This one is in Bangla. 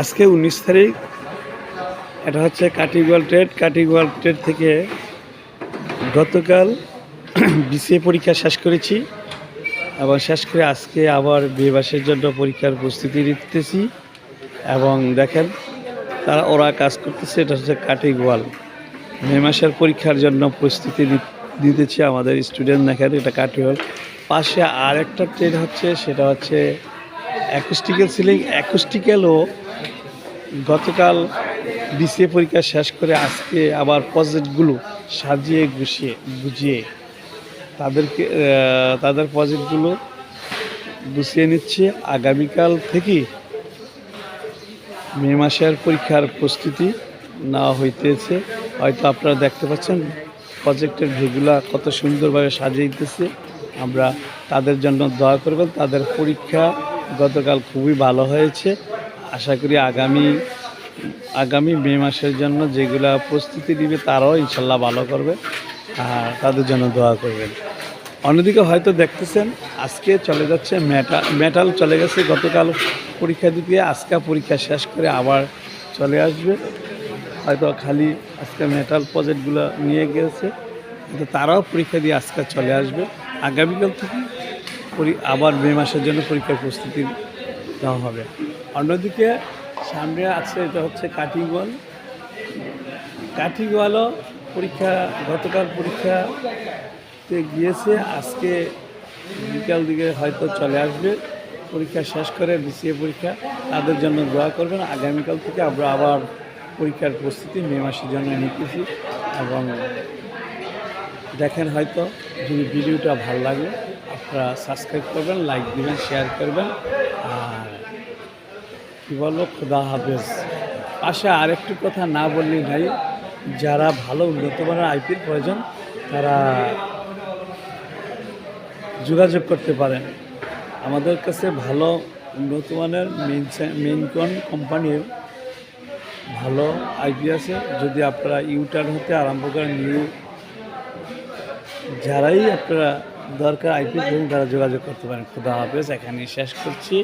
আজকে উনিশ তারিখ, এটা হচ্ছে কাটিগোয়াল ট্রেড কাটিগোয়াল ট্রেড থেকে গতকাল বিসিএ পরীক্ষা শেষ করেছি এবং শেষ করে আজকে আবার বিবাসের জন্য পরীক্ষার প্রস্তুতি নিতেছি। এবং দেখেন, তারা ওরা কাজ করতেছে, এটা হচ্ছে কাটিগোয়াল মে মাসের পরীক্ষার জন্য প্রস্তুতি নিতেছি আমাদের স্টুডেন্ট দেখেন এটা কাটিগোয়াল পাশে আর একটা ট্রেড হচ্ছে, সেটা হচ্ছে অ্যাকুস্টিক্যাল সিলিং অ্যাকুস্টিক্যালও গতকাল বিসিএ পরীক্ষা শেষ করে আজকে আবার প্রজেক্টগুলো সাজিয়ে গুছিয়ে বুঝিয়ে তাদেরকে তাদের প্রজেক্টগুলো গুছিয়ে নিচ্ছে। আগামীকাল থেকে মে মাসের পরীক্ষার প্রস্তুতি নেওয়া হইতেছে। হয়তো আপনারা দেখতে পাচ্ছেন প্রজেক্টের ভিগুলা কত সুন্দরভাবে সাজিয়ে দিতেছে। আমরা তাদের জন্য দয়া করবেন, তাদের পরীক্ষা গতকাল খুবই ভালো হয়েছে। আশা করি আগামী আগামী মে মাসের জন্য যেগুলা প্রস্তুতি নিবে তারাও ইনশাল্লাহ ভালো করবে। আর তাদের জন্য দোয়া করবেন। অন্যদিকে হয়তো দেখতেছেন, আজকে চলে যাচ্ছে মেটা, মেটাল চলে গেছে। গতকাল পরীক্ষা দিতে, আজকে পরীক্ষা শেষ করে আবার চলে আসবে। হয়তো খালি আজকে মেটাল প্রজেক্টগুলো নিয়ে গেছে। কিন্তু তারাও পরীক্ষা দিয়ে আজকে চলে আসবে। আগামীকাল থেকে আবার মে মাসের জন্য পরীক্ষার প্রস্তুতি নেওয়া হবে। অন্যদিকে সামনে আছে এটা হচ্ছে কাটিগোয়াল। কাঠিগোয়ালও পরীক্ষা, গতকাল পরীক্ষাতে গিয়েছে, আজকে বিকাল দিকে হয়তো চলে আসবে। পরীক্ষা শেষ করে বিসিএ পরীক্ষা, তাদের জন্য দোয়া করবেন। আগামীকাল থেকে আমরা আবার পরীক্ষার প্রস্তুতি মে মাসের জন্য নিতেছি এবং দেখেন হয়তো যদি ভিডিওটা ভালো লাগে। আপনারা সাবস্ক্রাইব করবেন লাইক দিবেন শেয়ার করবেন। আর কী বলব, খুদা হাফেজ। পাশে আরেকটি কথা না বললেই নাই যারা ভালো উন্নত মানের আইপির প্রয়োজন, তারা যোগাযোগ করতে পারেন। আমাদের কাছে ভালো উন্নত মানের মেইন মেইনকন কোম্পানির ভালো আইপি আছে, যদি আপনারা ইউটার্ন হতে আরম্ভ করেন, নিউ যারাই আপনারা দরকার আইপি তারা যোগাযোগ করতে পারেন। খুদা হাফেজ এখানে শেষ করছি।